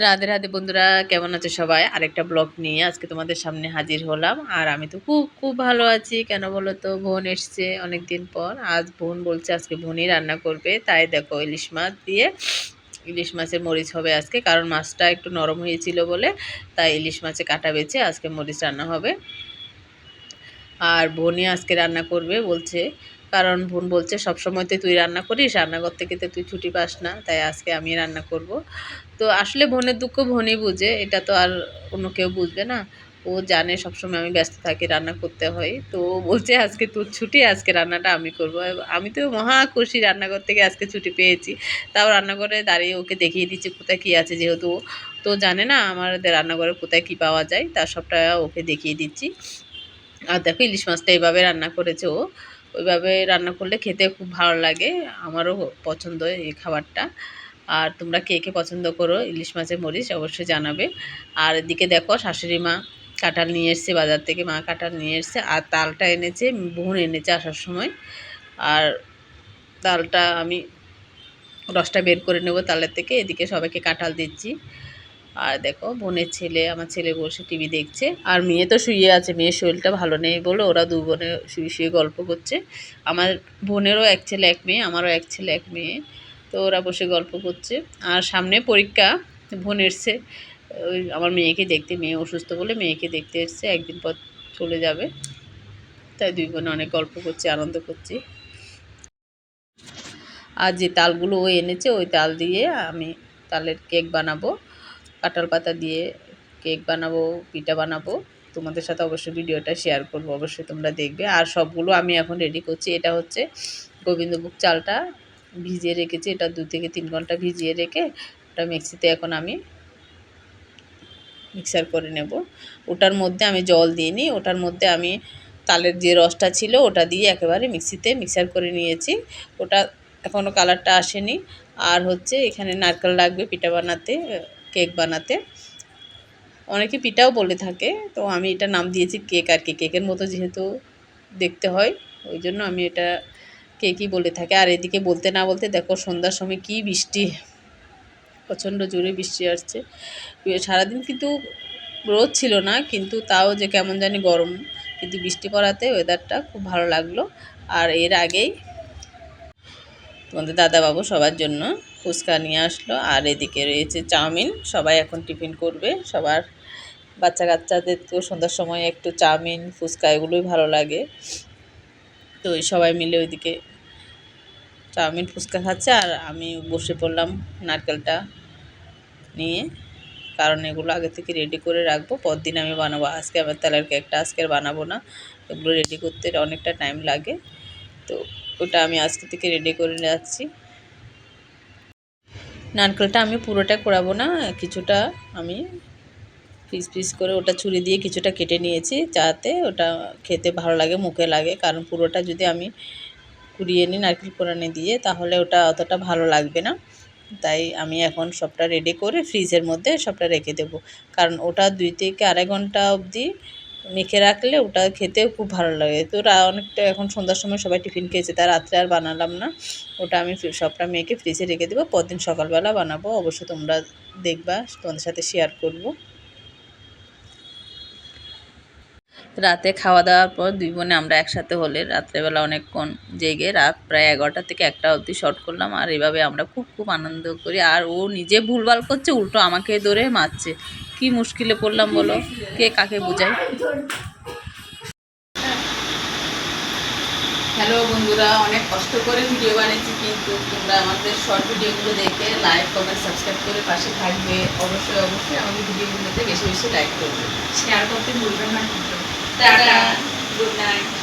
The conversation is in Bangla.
রাধে রাধে বন্ধুরা। কেমন আছে সবাই? আরেকটা ব্লগ নিয়ে আজকে তোমাদের সামনে হাজির হলাম। আর আমি তো খুব খুব ভালো আছি। কেন বলো তো? বোন এসছে অনেক দিন পর। আজ বোন বলছে আজকে বোনই রান্না করবে। তাই দেখো ইলিশ মাছ দিয়ে ইলিশ মাছের মরিচ হবে আজকে। কারণ মাছটা একটু নরম হয়েছিল বলে, তাই ইলিশ মাছে কাটা বেছে আজকে মরিচ রান্না হবে। আর বোনই আজকে রান্না করবে, বলছে কারণ বোন বলছে সবসময় তো তুই রান্না করিস, রান্নাঘর থেকে তো তুই ছুটি পাস না, তাই আজকে আমি রান্না করব। তো আসলে বোনের দুঃখ বোনই বুঝে, এটা তো আর অন্য কেউ বুঝবে না। ও জানে সবসময় আমি ব্যস্ত থাকি, রান্না করতে হয়। তো ও বলছে, আজকে তোর ছুটি, আজকে রান্নাটা আমি করব। আমি তো মহা খুশি, রান্নাঘর থেকে আজকে ছুটি পেয়েছি। তাও রান্নাঘরে দাঁড়িয়ে ওকে দেখিয়ে দিচ্ছি, কোথায় কী আছে যেহেতু ও। তো জানে না আমাদের রান্নাঘরে কোথায় কী পাওয়া যায়, তার সবটা ওকে দেখিয়ে দিচ্ছি। আর দেখো, ইলিশ মাছটা এইভাবে রান্না করেছে ও। ওইভাবে রান্না করলে খেতে খুব ভালো লাগে। আমারও পছন্দ এই খাবারটা। আর তোমরা কে কে পছন্দ করো, ইলিশ মাছের মরিচ অবশ্যই জানাবে। আর এদিকে দেখো শাশুড়ি মা কাঁঠাল নিয়ে এসছে, বাজার থেকে মা কাঁঠাল নিয়ে এসছে। আর তালটা এনেছে, বোন এনেছে আসার সময়। আর তালটা আমি রসটা বের করে নেব তালের থেকে। এদিকে সবাইকে কাঁঠাল দিচ্ছি। আর দেখো, বোনের ছেলে, আমার ছেলে বসে টিভি দেখছে। আর মেয়ে তো শুয়ে আছে, মেয়ের শরীরটা ভালো নেই বলে ওরা দু বোনে শুয়ে শুয়ে গল্প করছে। আমার বোনেরও এক ছেলে, এক মেয়ে, আমারও এক ছেলে, এক মেয়ে। তো ওরা বসে গল্প করছে। আর সামনে পরীক্ষা, বোন এসছে। ওই আমার মেয়েকে দেখতে, মেয়ে অসুস্থ বলে মেয়েকে দেখতে এসছে, একদিন পর চলে যাবে। তাই দুই বোনে অনেক গল্প করছি, আনন্দ করছি। আর যে তালগুলো ও এনেছে, ওই তাল দিয়ে আমি তালের কেক বানাবো। কাঁঠাল পাতা দিয়ে কেক বানাবো, পিঠা বানাবো। তোমাদের সাথে অবশ্যই ভিডিওটা শেয়ার করব, অবশ্যই তোমরা দেখবে। আর সবগুলো আমি এখন রেডি করছি। এটা হচ্ছে গোবিন্দভোগ চালটা ভিজিয়ে রেখেছি। এটা দু থেকে তিন ঘণ্টা ভিজিয়ে রেখে ওটা মিক্সিতে এখন আমি মিক্সার করে নেব। ওটার মধ্যে আমি জল দিইনি ওটার মধ্যে আমি তালের যে রসটা ছিল, ওটা দিয়ে একেবারে মিক্সিতে মিক্সার করে নিয়েছি। ওটা এখনও কালারটা আসেনি। আর হচ্ছে এখানে নারকেল লাগবে পিঠা বানাতে। কেক বানাতে। অনেকে পিঠাও বলে থাকে, তো আমি এটা নাম দিয়েছি কেক আর কি। কেকের মতো যেহেতু দেখতে হয়, ওই জন্য আমি এটা কেকই বলে থাকে। আর এদিকে বলতে না বলতে দেখো সন্ধ্যার সময় কি বৃষ্টি, প্রচণ্ড জোরে বৃষ্টি আসছে। সারাদিন কিন্তু রোদ ছিল না, কিন্তু তাও যে কেমন জানি গরম। কিন্তু বৃষ্টি পড়াতে ওয়েদারটা খুব ভালো লাগল। আর এর আগেই তোমাদের দাদাবাবু সবার জন্য ফুচকা নিয়ে আসলো। আর এদিকে রয়েছে চাউমিন। সবাই এখন টিফিন করবে। সবার বাচ্চা কাচ্চাদের তো সন্ধ্যার সময় একটু চাউমিন, ফুচকা এগুলোই ভালো লাগে। তো সবাই মিলে ওইদিকে চাউমিন, ফুচকা খাচ্ছে। আর আমি বসে পড়লাম নারকেলটা নিয়ে। কারণ এগুলো আগে থেকে রেডি করে রাখব। পরদিন আমি বানাবো। আজকে আমার তেলের কেকটা আজকে আর বানাবো না। এগুলো রেডি করতে অনেকটা টাইম লাগে। তো ওটা আমি আজকে থেকে রেডি করে যাচ্ছি নারকেলটা আমি পুরোটা করাবো না, কিছুটা আমি পিস পিস করে ওটা ছুরি দিয়ে কিছুটা কেটে নিয়েছি যাতে ওটা খেতে ভালো লাগে, মুখে লাগে। কারণ পুরোটা যদি আমি কুড়িয়ে নিই, নারকেল কোরানি দিয়ে, তাহলে ওটা অতটা ভালো লাগবে না। তাই আমি এখন সবটা রেডি করে ফ্রিজের মধ্যে সবটা রেখে দেবো। কারণ ওটা দুই থেকে আড়াই ঘণ্টা অবধি মেখে রাখলে ওটা খেতেও খুব ভালো লাগে। তো অনেকটা এখন সন্ধ্যার সময় সবাই টিফিন খেয়েছে তার রাত্রে আর বানালাম না। ওটা আমি সবটা মেখে ফ্রিজে রেখে দেবো, পরদিন সকালবেলা বানাবো। অবশ্যই তোমরা দেখবা, তোমাদের সাথে শেয়ার করব। রাতে খাওয়া দাওয়ার পর দুই বোনে আমরা একসাথে হলে রাত্রেবেলা অনেকক্ষণ জেগে রাত প্রায় এগারোটা থেকে একটা অবধি শর্ট করলাম। আর এভাবে আমরা খুব খুব আনন্দ করি। আর ও নিজে ভুলভাল করছে উল্টো আমাকে ধরে মারছে। কি মুশকিলে পড়লাম বলো? কে কাকে বোঝায়? হ্যালো বন্ধুরা অনেক কষ্ট করে ভিডিও বানিয়েছি কিন্তু তোমরা আমাদের শর্ট ভিডিওগুলো দেখে লাইক কমেন্ট সাবস্ক্রাইব করে পাশে থাকবে। অবশ্যই অবশ্যই আমাদের ভিডিওগুলোতে বেশি বেশি লাইক করবে। শেয়ার করতে ভুলবেন না কিন্তু। Tata good night